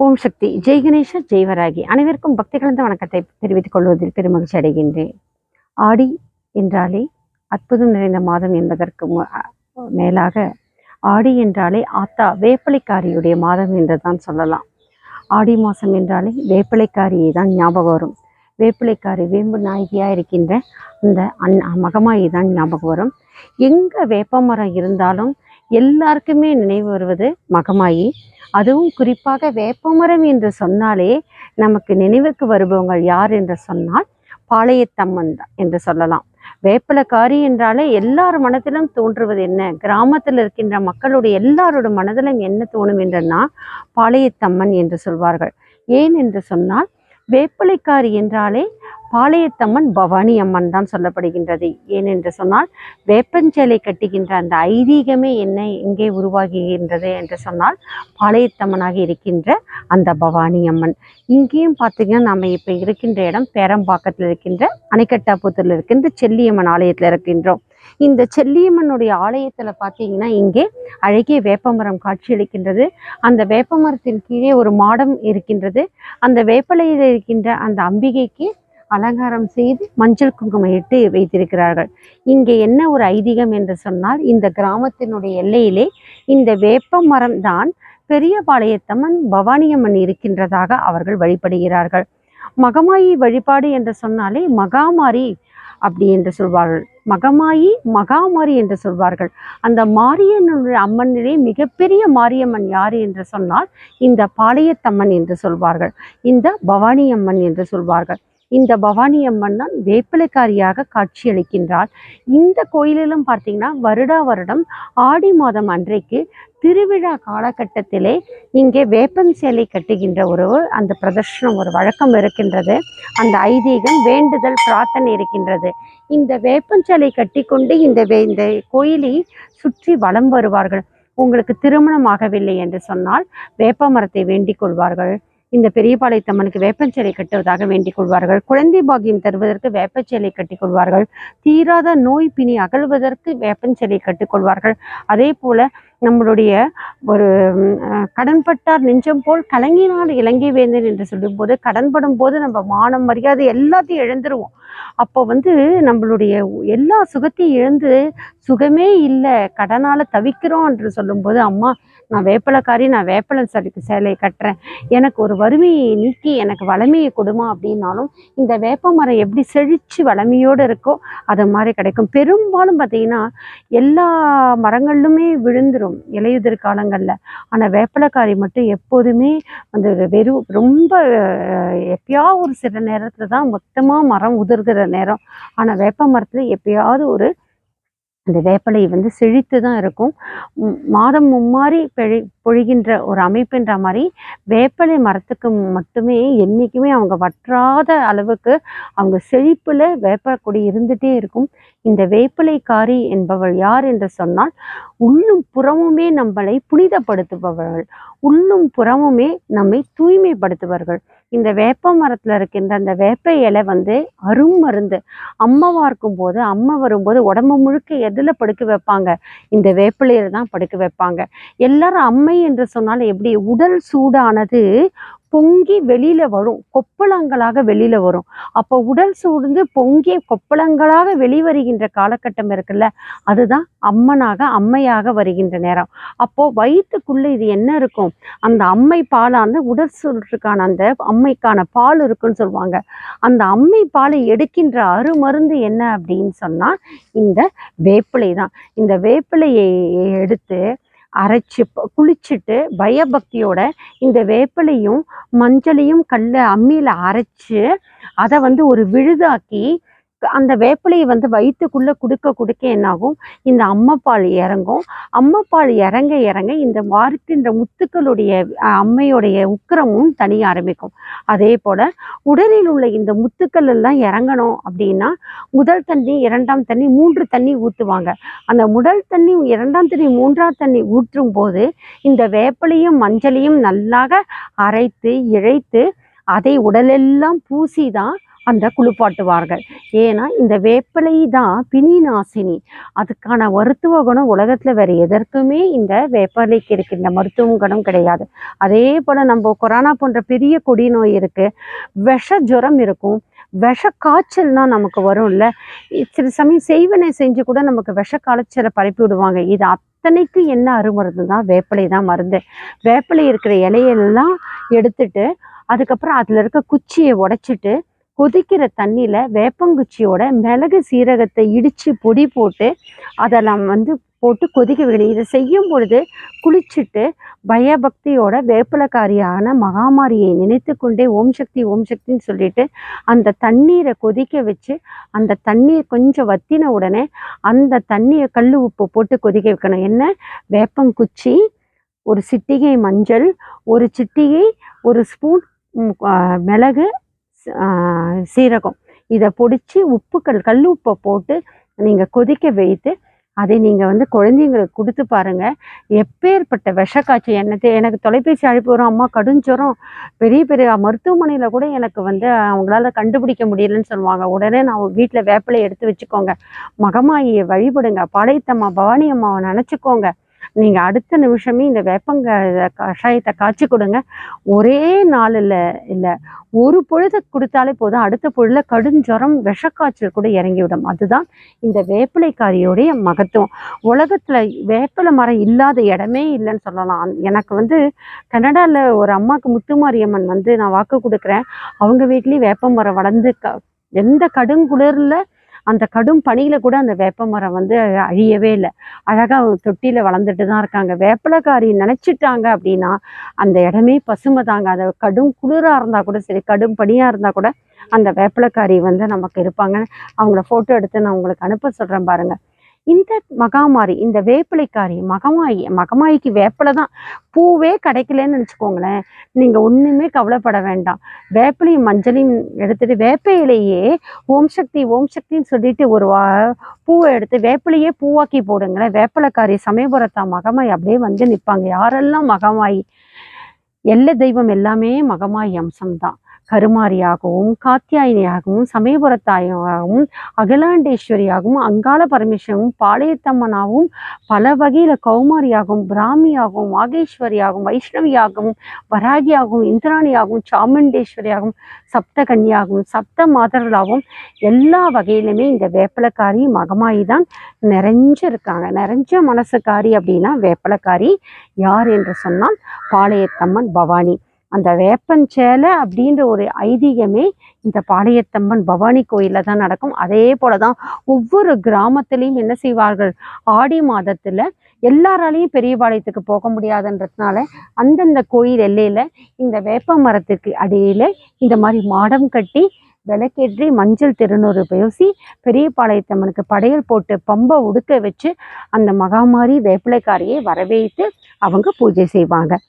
ஓம் சக்தி. ஜெய் கணேஷர் ஜெய்வராகி அனைவருக்கும் பக்தி கலந்த வணக்கத்தை தெரிவித்துக் கொள்வதில் பெருமகிழ்ச்சி அடைகின்றேன். ஆடி என்றாலே அற்புதம் நிறைந்த மாதம் என்பதற்கு மேலாக ஆடி என்றாலே ஆத்தா வேப்பிலைக்காரியுடைய மாதம் என்று தான் சொல்லலாம். ஆடி மாதம் என்றாலே வேப்பிலைக்காரியை தான் ஞாபகம் வரும். வேப்பிலைக்காரி வேம்பு நாயகியாக இருக்கின்ற அந்த அன் மகமாயி தான் ஞாபகம் வரும். எங்கே வேப்பமரம் இருந்தாலும் எல்லாருக்குமே நினைவு வருவது மகமாயி. அதுவும் குறிப்பாக வேப்பமரம் என்று சொன்னாலே நமக்கு நினைவுக்கு வருபவங்கள் யார் என்று சொன்னால் பாளையத்தம்மன் தான் என்று சொல்லலாம். வேப்பிலக்காரி என்றாலே எல்லார் மனதிலும் தோன்றுவது என்ன? கிராமத்தில் இருக்கின்ற மக்களுடைய எல்லாரோட மனதிலும் என்ன தோணும் என்றன்னா பாளையத்தம்மன் என்று சொல்வார்கள். ஏன் என்று சொன்னால் வேப்பிலைக்காரி என்றாலே பாளையத்தம்மன் பவானி அம்மன் தான் சொல்லப்படுகின்றது. ஏனென்று சொன்னால் வேப்பஞ்சேலை கட்டுகின்ற அந்த ஐதீகமே என்ன எங்கே உருவாகுகின்றது என்று சொன்னால் பாளையத்தம்மனாக இருக்கின்ற அந்த பவானி அம்மன். இங்கேயும் பார்த்தீங்கன்னா நம்ம இப்போ இருக்கின்ற இடம் பேரம்பாக்கத்தில் இருக்கின்ற அணைக்கட்டாபுத்தூரில் இருக்கின்ற செல்லியம்மன் ஆலயத்தில் இருக்கின்றோம். இந்த செல்லியம்மனுடைய ஆலயத்தில் பார்த்தீங்கன்னா இங்கே அழகிய வேப்பமரம் காட்சியளிக்கின்றது அந்த வேப்பமரத்தின் கீழே ஒரு மாடம் இருக்கின்றது. அந்த வேப்பலையில் இருக்கின்ற அந்த அம்பிகைக்கு அலங்காரம் செய்து மஞ்சள் குங்குமம் இட்டு வைத்திருக்கிறார்கள். இங்கே என்ன ஒரு ஐதீகம் என்று சொன்னால் இந்த கிராமத்தினுடைய எல்லையிலே இந்த வேப்ப மரம் தான் பெரியபாளையத்தம்மன் பவானியம்மன் இருக்கின்றதாக அவர்கள் வழிபடுகிறார்கள். மகமாயி வழிபாடு என்று சொன்னாலே மகாமாரி அப்படி என்று சொல்வார்கள். மகமாயி மகாமாரி என்று சொல்வார்கள். அந்த மாரியனுடைய அம்மனிலே மிகப்பெரிய மாரியம்மன் யார் என்று சொன்னால் இந்த பாளையத்தம்மன் என்று சொல்வார்கள். இந்த பவானி அம்மன் என்று சொல்வார்கள். இந்த பவானி அம்மன் தான் வேப்பிலைக்காரியாக காட்சியளிக்கின்றாள் இந்த கோயிலிலும் பார்த்தீங்கன்னா வருடா வருடம் ஆடி மாதம் அன்றைக்கு திருவிழா காலகட்டத்திலே இங்கே வேப்பன் சேலை கட்டுகின்ற ஒரு அந்த பிரதர்ஷனம் ஒரு வழக்கம் இருக்கின்றது. அந்த ஐதீகம் வேண்டுதல் பிரார்த்தனை இருக்கின்றது. இந்த வேப்பன் சேலை கட்டிக்கொண்டு இந்த வே இந்த கோயிலை சுற்றி வலம் வருவார்கள். உங்களுக்கு திருமணம் ஆகவில்லை என்று சொன்னால் வேப்ப மரத்தை வேண்டிக் கொள்வார்கள். இந்த பெரியபாளையத்தம்மனுக்கு வேப்பஞ்சேலை கட்டுவதாக வேண்டிக் கொள்வார்கள். குழந்தை பாக்கியம் தருவதற்கு வேப்பச்சேலை கட்டிக் கொள்வார்கள். தீராத நோய் பிணி அகழ்வதற்கு வேப்பஞ்சேலை கட்டிக்கொள்வார்கள் அதே போல நம்மளுடைய ஒரு கடன்பட்டார் நெஞ்சம் போல் கலங்கினால் இலங்கை வேந்தன் என்று சொல்லும்போது கடன்படும் போது நம்ம மானம் மரியாதை எல்லாத்தையும் இழந்துருவோம். அப்போ வந்து நம்மளுடைய எல்லா சுகத்தையும் இழந்து சுகமே இல்லை கடனால தவிக்கிறோம் என்று சொல்லும்போது அம்மா நான் வேப்பிலக்காரி நான் வேப்பிலை சலுக்கு சேலை கட்டுறேன். எனக்கு ஒரு வறுமையை நீக்கி எனக்கு வளமையை கொடுமா அப்படின்னாலும் இந்த வேப்ப மரம் எப்படி செழிச்சு வளமையோடு இருக்கோ அது மாதிரி கிடைக்கும். பெரும்பாலும் பார்த்தீங்கன்னா எல்லா மரங்களிலுமே விழுந்துரும் இலையுதிர் காலங்களில். ஆனால் வேப்பிலக்காரி மட்டும் எப்போதுமே அந்த வெறும் ரொம்ப எப்பயா எப்பயாவது ஒரு சில நேரத்தில் தான் மொத்தமாக மரம் உதிர்கிற நேரம். ஆனால் வேப்ப மரத்தில் எப்பயாவது ஒரு அந்த வேப்பிலை வந்து செழித்து தான் இருக்கும் மாதம் மும்மாறி பெழி பொழிகின்ற ஒரு அமைப்புன்ற மாதிரி வேப்பிலை மரத்துக்கு மட்டுமே என்றைக்குமே அவங்க வற்றாத அளவுக்கு அவங்க செழிப்பில் வேப்பக்கொடி இருந்துகிட்டே இருக்கும். இந்த வேப்பிலைக்காரி என்பவள் யார் என்று சொன்னால் உள்ளும் புறமுமே நம்மளை புனிதப்படுத்துபவர்கள். உள்ளும் புறமுமே நம்மை தூய்மைப்படுத்துவார்கள் இந்த வேப்ப மரத்தில் இருக்கின்ற அந்த வேப்ப இலை வந்து அருமருந்து அம்மாவாக இருக்கும்போது அம்மா வரும்போது உடம்பு முழுக்க எதில் படுக்க வைப்பாங்க? இந்த வேப்பிலையில தான் படுக்க வைப்பாங்க. எல்லாரும் அம்மை என்று சொன்னால் எப்படி? உடல் சூடானது பொங்கி வெளியில வரும். கொப்பளங்களாக வெளியில வரும். அப்போ உடல் சூழ்ந்து பொங்கி கொப்பளங்களாக வெளிவருகின்ற காலகட்டம் இருக்குல்ல அதுதான் அம்மனாக அம்மையாக வருகின்ற நேரம். அப்போ வயிற்றுக்குள்ள இது என்ன இருக்கும்? அந்த அம்மை பாலான உடல் சூற்றுக்கான அந்த அம்மைக்கான பால் இருக்குன்னு சொல்லுவாங்க. அந்த அம்மை பாலை எடுக்கின்ற அருமருந்து என்ன அப்படின்னு சொன்னா இந்த வேப்பிலை தான். இந்த வேப்பிலையை எடுத்து அரைச்சி குளிச்சுட்டு பயபக்தியோட இந்த வேப்பிலையும் மஞ்சளையும் கல்ல அம்மியில் அரைச்சு அதை வந்து ஒரு விழுதாக்கி அந்த வேப்பிலையை வந்து வயிற்றுக்குள்ளே கொடுக்க கொடுக்க என்னாகும்? இந்த அம்மப்பால் இறங்கும். அம்மப்பால் இறங்க இறங்க இந்த வார்க்கின்ற முத்துக்களுடைய அம்மையுடைய உக்கிரமும் தனிய ஆரம்பிக்கும். அதே போல் உடலில் உள்ள இந்த முத்துக்கள் எல்லாம் இறங்கணும் அப்படின்னா முதல் தண்ணி இரண்டாம் தண்ணி மூன்று தண்ணி ஊற்றுவாங்க அந்த முதல் தண்ணி இரண்டாம் தண்ணி மூன்றாம் தண்ணி ஊற்றும் போது இந்த வேப்பிலையும் மஞ்சளையும் நல்லாக அரைத்து இழைத்து அதை உடலெல்லாம் பூசி தான் அந்த குளிப்பாட்டுவார்கள். ஏன்னா இந்த வேப்பிலை தான் பிணி நாசினி அதுக்கான மருத்துவ குணம் உலகத்தில் வேறு எதற்குமே இந்த வேப்பிலைக்கு இருக்கின்ற மருத்துவ குணம் கிடையாது. அதே போல் நம்ம கொரோனா போன்ற பெரிய கொடி நோய் இருக்குது விஷ ஜுரம் இருக்கும். விஷ காய்ச்சல்னா நமக்கு வரும்ல. சில சமயம் செய்வனை செஞ்சு கூட நமக்கு விஷ காய்ச்சலை பரப்பி விடுவாங்க. இது அத்தனைக்கு என்ன அருமருந்து தான் வேப்பிலை தான் மருந்து. வேப்பிலை இருக்கிற இலையெல்லாம் எடுத்துட்டு அதுக்கப்புறம் அதில் இருக்க குச்சியை உடைச்சிட்டு கொதிக்கிற தண்ணியில் வேப்பங்குச்சியோட மிளகு சீரகத்தை இடித்து பொடி போட்டு அதெல்லாம் வந்து போட்டு கொதிக்க வைக்கணும். இதை செய்யும் பொழுது குளிச்சுட்டு பயபக்தியோட வேப்பிலக்காரியான மகாமாரியை நினைத்து கொண்டே ஓம் சக்தி ஓம் சக்தின்னு சொல்லிட்டு அந்த தண்ணீரை கொதிக்க வச்சு அந்த தண்ணீர் கொஞ்சம் வத்தின உடனே அந்த தண்ணியை கல் உப்பு போட்டு கொதிக்க வைக்கணும். என்ன? வேப்பங்குச்சி ஒரு சிட்டிகை மஞ்சள் ஒரு சிட்டிகை ஒரு ஸ்பூன் மிளகு சீரகம். இதை பொடிச்சு உப்புக்கள் கல் உப்பை போட்டு நீங்கள் கொதிக்க வைத்து அதை நீங்கள் வந்து குழந்தைங்களுக்கு கொடுத்து பாருங்கள் எப்பேற்பட்ட விஷக்காய்ச்சி என்னத்தை எனக்கு தொலைபேசி அழைப்பு வரும் அம்மா கடுஞ்சரம் பெரிய பெரிய மருத்துவமனையில் கூட எனக்கு வந்து அவங்களால கண்டுபிடிக்க முடியலன்னு சொல்லுவாங்க. உடனே நான் வீட்டில் வேப்பிலை எடுத்து வச்சுக்கோங்க. மகமாயியை வழிபடுங்க. பாளையத்தம்மா பவானி அம்மாவை நினச்சிக்கோங்க. நீங்கள் அடுத்த நிமிஷமே இந்த வேப்பங்க கஷாயத்தை காய்ச்சி கொடுங்க. ஒரே நாளில் இல்லை ஒரு பொழுது கொடுத்தாலே போதும். அடுத்த பொழுதுல கடுஞ்சரம் விஷக்காய்ச்சல் கூட இறங்கிவிடும் அதுதான் இந்த வேப்பிலைக்காரியோடைய மகத்துவம். உலகத்தில் வேப்பிலை மரம் இல்லாத இடமே இல்லைன்னு சொல்லலாம். எனக்கு வந்து கனடாவில் ஒரு அம்மாவுக்கு முத்துமாரியம்மன் வந்து நான் வாக்கு கொடுக்குறேன். அவங்க வீட்லேயும் வேப்ப மரம் வளர்ந்து க எந்த கடுங்குளிரில் அந்த கடும் பனியில் கூட அந்த வேப்ப மரம் வந்து அழியவே இல்லை. அழகாக தொட்டியில் வளர்ந்துட்டு தான் இருக்காங்க. வேப்பலக்காரி நினச்சிட்டாங்க அப்படின்னா அந்த இடமே பசுமை தாங்க. அதை கடும் குளிராக இருந்தால் கூட சரி கடும் பனியாக இருந்தால் கூட அந்த வேப்பிலக்காரி வந்து நமக்கு இருப்பாங்க. அவங்கள ஃபோட்டோ எடுத்து நான் உங்களுக்கு அனுப்ப சொல்கிறேன் பாருங்கள் இந்த மகாமாரி இந்த வேப்பிலைக்காரி மகமாயி மகமாயிக்கு வேப்பிலை தான். பூவே கிடைக்கலன்னு நினச்சிக்கோங்களேன். நீங்கள் ஒன்றுமே கவலைப்பட வேண்டாம். வேப்பிலையும் மஞ்சளையும் எடுத்துகிட்டு வேப்ப இலையே ஓம் சக்தி ஓம் சக்தின்னு சொல்லிட்டு ஒரு வா பூவை எடுத்து வேப்பிலையே பூவாக்கி போடுங்களேன். வேப்பிலைக்காரி சமயபுரத்தா மகமாய் அப்படியே வந்து நிற்பாங்க யாரெல்லாம் மகமாயி? எல்லை தெய்வம் எல்லாமே மகமாயி அம்சம்தான். கருமாரியாகவும் காத்தியாயினியாகவும் சமயபுரத்தாயாகவும் அகிலாண்டேஸ்வரியாகவும் அங்காள பரமேஸ்வரவும் பாளையத்தம்மனாகவும் பல வகையில் கௌமாரியாகவும் பிராமியாகவும் வாகேஸ்வரியாகவும் வைஷ்ணவியாகவும் வராகியாகவும் இந்திராணியாகவும் சாமுண்டேஸ்வரியாகவும் சப்தகன்னியாகவும் சப்த மாதர்களாகவும் எல்லா வகையிலுமே இந்த வேப்பலக்காரி மகமாயி தான் நிறைஞ்சு இருக்காங்க நிறைஞ்ச மனசுக்காரி அப்படின்னா வேப்பலக்காரி யார் என்று சொன்னால் பாளையத்தம்மன் பவானி. அந்த வேப்பஞ்சேலை அப்படின்ற ஒரு ஐதீகமே இந்த பாளையத்தம்மன் பவானி கோயிலில் தான் நடக்கும். அதே போல தான் ஒவ்வொரு கிராமத்துலேயும் என்ன செய்வார்கள்? ஆடி மாதத்தில் எல்லாராலையும் பெரியபாளையத்துக்கு போக முடியாதுன்றதுனால அந்தந்த கோயில் எல்லையில் இந்த வேப்ப மரத்துக்கு அடியில் இந்த மாதிரி மாடம் கட்டி விளக்கேற்றி மஞ்சள் திருநூறு பேசி பெரியபாளையத்தம்மனுக்கு படையல் போட்டு பம்பை உடுக்க வச்சு அந்த மகாமாரி வேப்பிலைக்காரியை வரவேற்று அவங்க பூஜை செய்வாங்க.